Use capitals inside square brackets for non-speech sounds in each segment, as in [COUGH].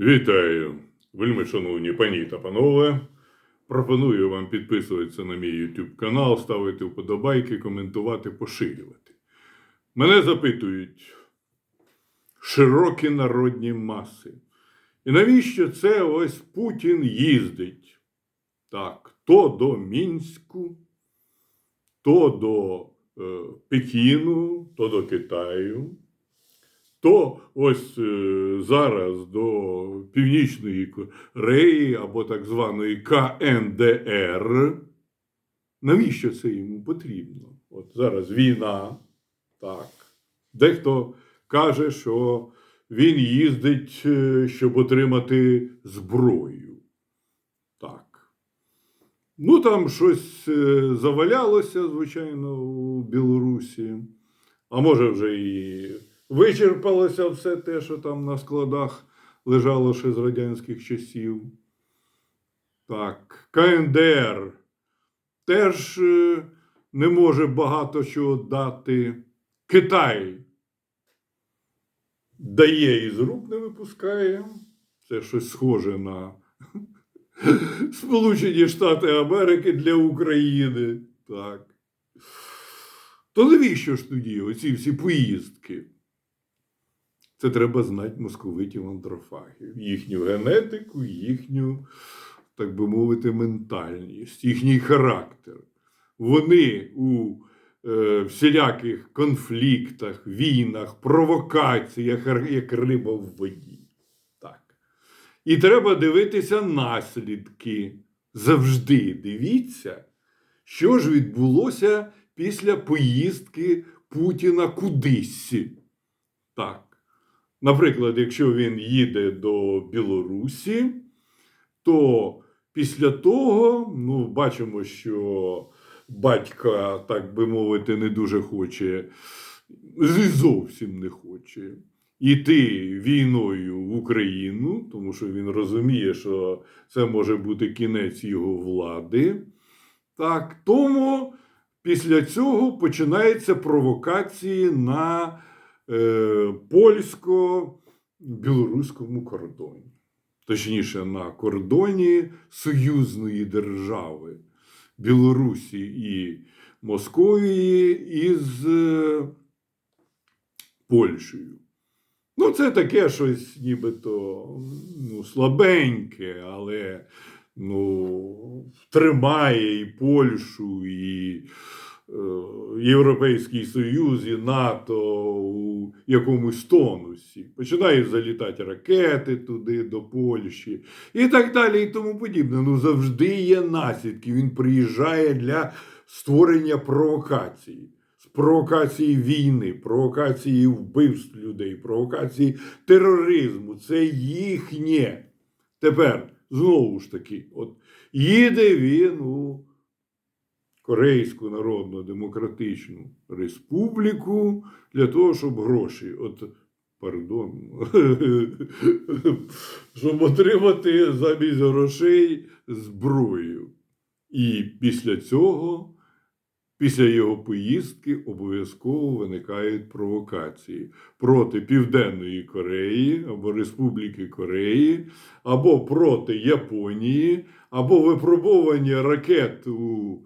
Вітаю, вельми шановні пані та панове. Пропоную вам підписуватися на мій YouTube канал, ставити вподобайки, коментувати, поширювати. Мене запитують широкі народні маси. І навіщо це ось Путін їздить? Так, то до Мінську, то до е, Пекіну, то до Китаю то ось е, зараз до Північної Кореї або так званої КНДР. Навіщо це йому потрібно? От зараз війна, так. Дехто каже, що він їздить, е, щоб отримати зброю. Так. Ну, там щось е, завалялося, звичайно, у Білорусі. А може, вже і вичерпалося все те, що там на складах лежало ще з радянських часів. Так, КНДР теж е, не може багато чого дати. Китай дає і з рук не випускає. Це щось схоже на [LAUGHS] Сполучені Штати Америки для України. Так. То навіщо ж тоді оці всі поїздки? Це треба знати московитів андрофагів, їхню генетику, їхню, так би мовити, ментальність, їхній характер. Вони у е, всіляких конфліктах, війнах, провокаціях, як риба в воді. Так. І треба дивитися наслідки. Завжди дивіться, що ж відбулося після поїздки Путіна кудись. Так. Наприклад, якщо він їде до Білорусі, то після того, ну, бачимо, що батька, так би мовити, не дуже хоче, зовсім не хоче йти війною в Україну, тому що він розуміє, що це може бути кінець його влади. Так, тому після цього починаються провокації на польсько-білоруському кордоні. Точніше, на кордоні союзної держави Білорусі і Московії із е, Польщею. Ну, це таке щось нібито ну, слабеньке, але ну, тримає і Польщу, і е, Європейський Союз, і НАТО у якомусь тонусі. Починають залітати ракети туди, до Польщі, і так далі, і тому подібне. Ну, завжди є наслідки. Він приїжджає для створення провокації. Провокації війни, провокації вбивств людей, провокації тероризму. Це їхнє. Тепер знову ж таки, от їде він у Корейську Народну Демократичну Республіку для того, щоб гроші, от, пардон, [LAUGHS] щоб отримати замість грошей зброю. І після цього. Після його поїздки обов'язково виникають провокації проти Південної Кореї або Республіки Кореї, або проти Японії, або випробування ракет у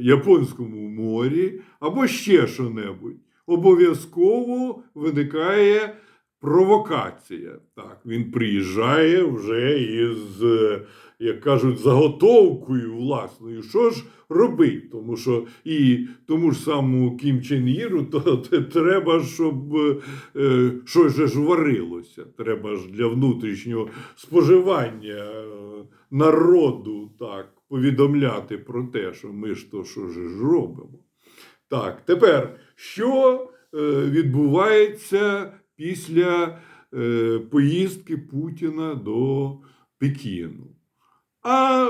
Японському морі, або ще що-небудь. Обов'язково виникає провокація. Так, він приїжджає вже із, е, як кажуть, заготовкою власною. Що ж робить? Тому що і тому ж самому Кім Чен Іру, то, [LAUGHS] треба, щоб е, щось же ж варилося. Треба ж для внутрішнього споживання е, народу так, повідомляти про те, що ми ж то що ж робимо. Так, тепер що е, відбувається після е, поїздки Путіна до Пекіну? А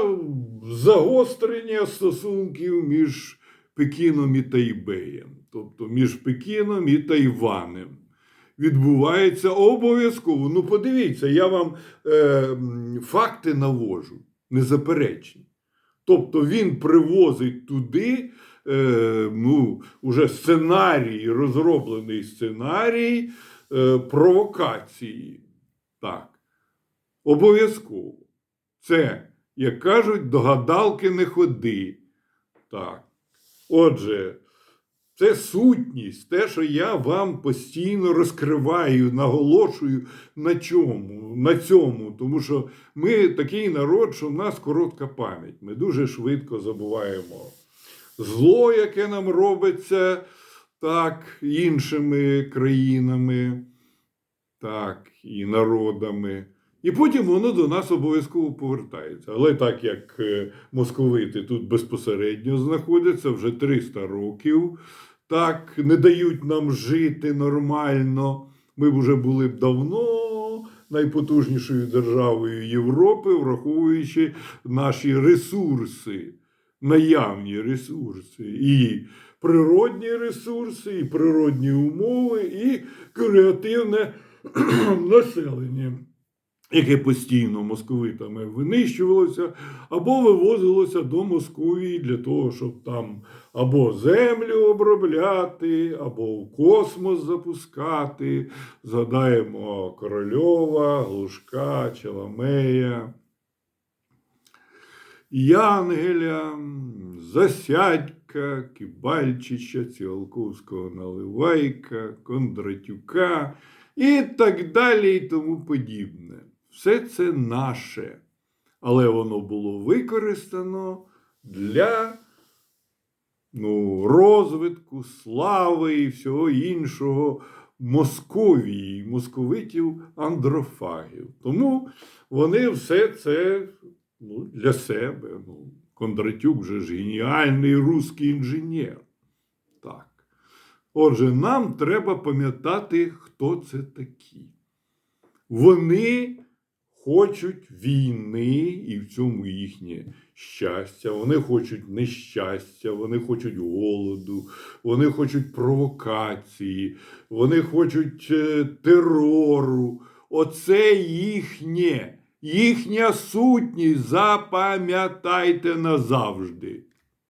загострення стосунків між Пекіном і Тайбеєм, тобто між Пекіном і Тайванем. Відбувається обов'язково. Ну, подивіться, я вам е, факти навожу, незаперечні. Тобто він привозить туди е, ну, уже сценарій, розроблений сценарій е, провокації. Так. Обов'язково. Це, як кажуть, до гадалки не ходи. Так. Отже, це сутність, те, що я вам постійно розкриваю, наголошую на чому, на цьому. Тому що ми такий народ, що в нас коротка пам'ять. Ми дуже швидко забуваємо зло, яке нам робиться так, іншими країнами, так, і народами. І потім воно до нас обов'язково повертається. Але так як е, московити тут безпосередньо знаходяться вже 300 років, так не дають нам жити нормально. Ми б вже були б давно найпотужнішою державою Європи, враховуючи наші ресурси, наявні ресурси, і природні ресурси, і природні умови, і креативне [CLEARS THROAT] населення яке постійно московитами винищувалося, або вивозилося до Московії для того, щоб там або землю обробляти, або в космос запускати. Згадаємо Корольова, Глушка, Челомея. Янгеля, Засядька, Кибальчича, Ціолковського Наливайка, Кондратюка і так далі, і тому подібне. Все це наше, але воно було використано для ну, розвитку, слави і всього іншого Московії, московитів андрофагів. Тому вони все це ну, для себе. Ну, Кондратюк же ж геніальний русський інженер. Так. Отже, нам треба пам'ятати, хто це такі. Вони хочуть війни, і в цьому їхнє щастя. Вони хочуть нещастя, вони хочуть голоду, вони хочуть провокації, вони хочуть е, терору. Оце їхнє, їхня сутність. Запам'ятайте назавжди.